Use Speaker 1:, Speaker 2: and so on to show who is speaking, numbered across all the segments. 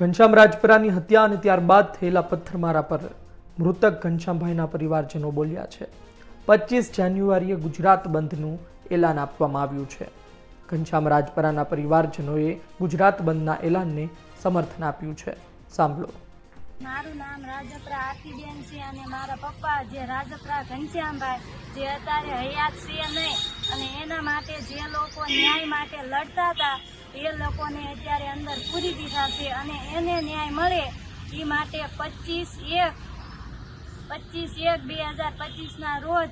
Speaker 1: ઘનશ્યામ રાજપરાની હત્યા અને ત્યારબાદ થયેલા પથ્થરમારા પર મૃતક ઘનશ્યામભાઈના પરિવારજનો બોલ્યા છે. પચીસ જાન્યુઆરીએ ગુજરાત બંધનું એલાન આપવામાં આવ્યું છે. ઘનશ્યામ રાજપરાના પરિવારજનોએ ગુજરાત બંધના એલાનને સમર્થન આપ્યું છે. સાંભળો.
Speaker 2: મારું નામ રાજપરા આરતીબેન છે અને મારા પપ્પા જે રાજપરા ઘનશ્યામભાઈ જે અત્યારે હયાત છે નહીં અને એના માટે જે લોકો ન્યાય માટે લડતા હતા એ લોકોને અત્યારે અંદર પૂરી દીધા છે અને એને ન્યાય મળે એ માટે પચીસ એક પચીસ એક બે હજાર પચીસના રોજ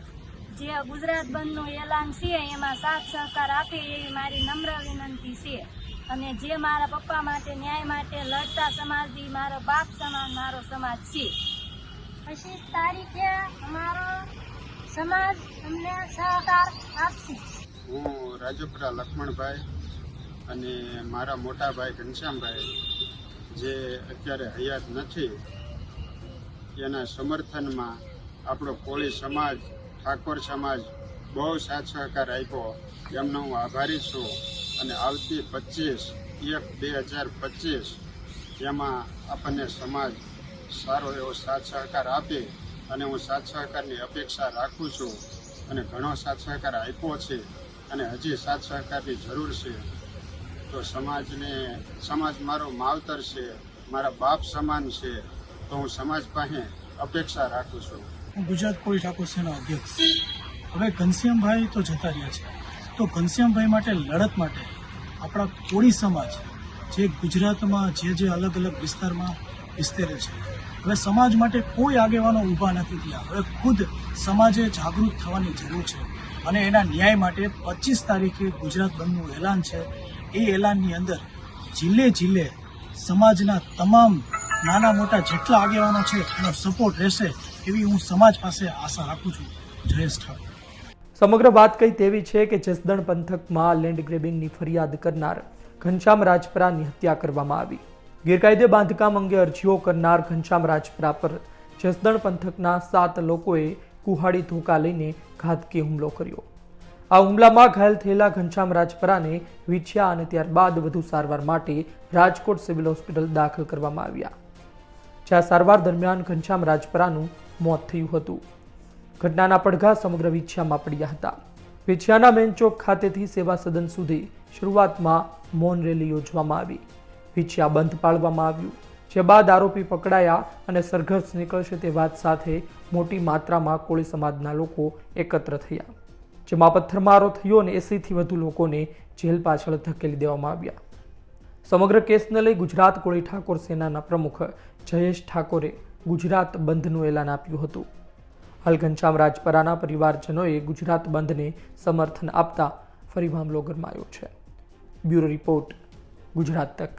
Speaker 2: જે ગુજરાત બંધનું એલાન છે એમાં સાથ સહકાર આપે એવી મારી નમ્ર વિનંતી છે. અને જે મારા પપ્પા માટે ન્યાય માટે લડતા સમાજથી મારો બાપ સમાન મારો સમાજ છે. પચીસ તારીખે અમારો સમાજ અમને સહકાર આપશે.
Speaker 3: હું રાજુપુરા લક્ષ્મણભાઈ અને મારા મોટા ભાઈ ઘનશ્યામભાઈ જે અત્યારે હયાત નથી, એના સમર્થનમાં આપણો કોળી સમાજ, ઠાકોર સમાજ બહુ સાથ સહકાર આપ્યો. એમનો હું આભારી છું. અને આવતી પચીસ, એક બે હજાર પચીસ એમાં આપણને સમાજ સારો એવો સાથ સહકાર આપે અને હું સાથ સહકારની અપેક્ષા રાખું છું. અને ઘણો સાથ સહકાર આપ્યો છે અને હજી સાથ સહકારની જરૂર છે. તો સમાજને, સમાજ મારો માવતર છે, મારા બાપ સમાન છે, તો હું સમાજ પાસે અપેક્ષા રાખું છું.
Speaker 4: હું ગુજરાત કોળી ઠાકોર સેના અધ્યક્ષ. હવે ઘનશ્યામભાઈ તો જતા રહ્યા છે. તો ઘનશ્યામભાઈ માટે, લડત માટે આપણા કોળી સમાજ જે ગુજરાતમાં જે જે અલગ અલગ વિસ્તારમાં વિસ્તરે છે. હવે સમાજ માટે કોઈ આગેવાનો ઊભા નથી થયા. હવે ખુદ સમાજે જાગૃત થવાની જરૂર છે. અને એના ન્યાય માટે પચીસ તારીખે ગુજરાત બંધનું એલાન છે. એ એલાનની અંદર જિલ્લે જિલ્લે સમાજના તમામ નાના મોટા જેટલા આગેવાનો છે, એનો સપોર્ટ રહેશે એવી હું સમાજ પાસે આશા રાખું છું. જયેશ ઠાકોર.
Speaker 1: સમગ્ર વાત કઈ તેવી છે કે જસદણ પંથકમાં લેન્ડ ગ્રેબિંગની ફરિયાદ કરનાર ઘનશ્યામ રાજપરાની હત્યા કરવામાં આવી. ગેરકાયદે બાંધકામ અંગે અરજીઓ કરનાર ઘનશ્યામ રાજપરા પર જસદણ પંથકના સાત લોકોએ કુહાડી ધોકા લઈને ઘાતકી હુમલો કર્યો. આ હુમલામાં ઘાયલ થયેલા ઘનશ્યામ રાજપરાને વીછ્યા અને ત્યારબાદ વધુ સારવાર માટે રાજકોટ સિવિલ હોસ્પિટલ દાખલ કરવામાં આવ્યા, જ્યાં સારવાર દરમિયાન ઘનશ્યામ રાજપરાનું મોત થયું હતું. ઘટનાના પડઘા સમગ્ર વિછિયામાં પડ્યા હતા. વિછિયાના મેન ચોક ખાતેથી સેવા સદન સુધી શરૂઆતમાં મૌન રેલી યોજવામાં આવી. વિછિયા બંધ પાળવામાં આવ્યું, જે બાદ આરોપી પકડાયા અને સરઘસ નીકળશે તે વાત સાથે મોટી માત્રામાં કોળી સમાજના લોકો એકત્ર થયા. જેમાં પથ્થરમારો થયો અને એસીથી વધુ લોકોને જેલ પાછળ ધકેલી દેવામાં આવ્યા. સમગ્ર કેસને લઈ ગુજરાત કોળી ઠાકોર સેનાના પ્રમુખ જયેશ ઠાકોરે ગુજરાત બંધનું એલાન આપ્યું હતું. હાલ ઘનશ્યામ રાજપરાના પરિવારજનોએ ગુજરાત બંધને સમર્થન આપતા ફરી મામલો ગરમાયો છે. બ્યુરો રિપોર્ટ ગુજરાત તક.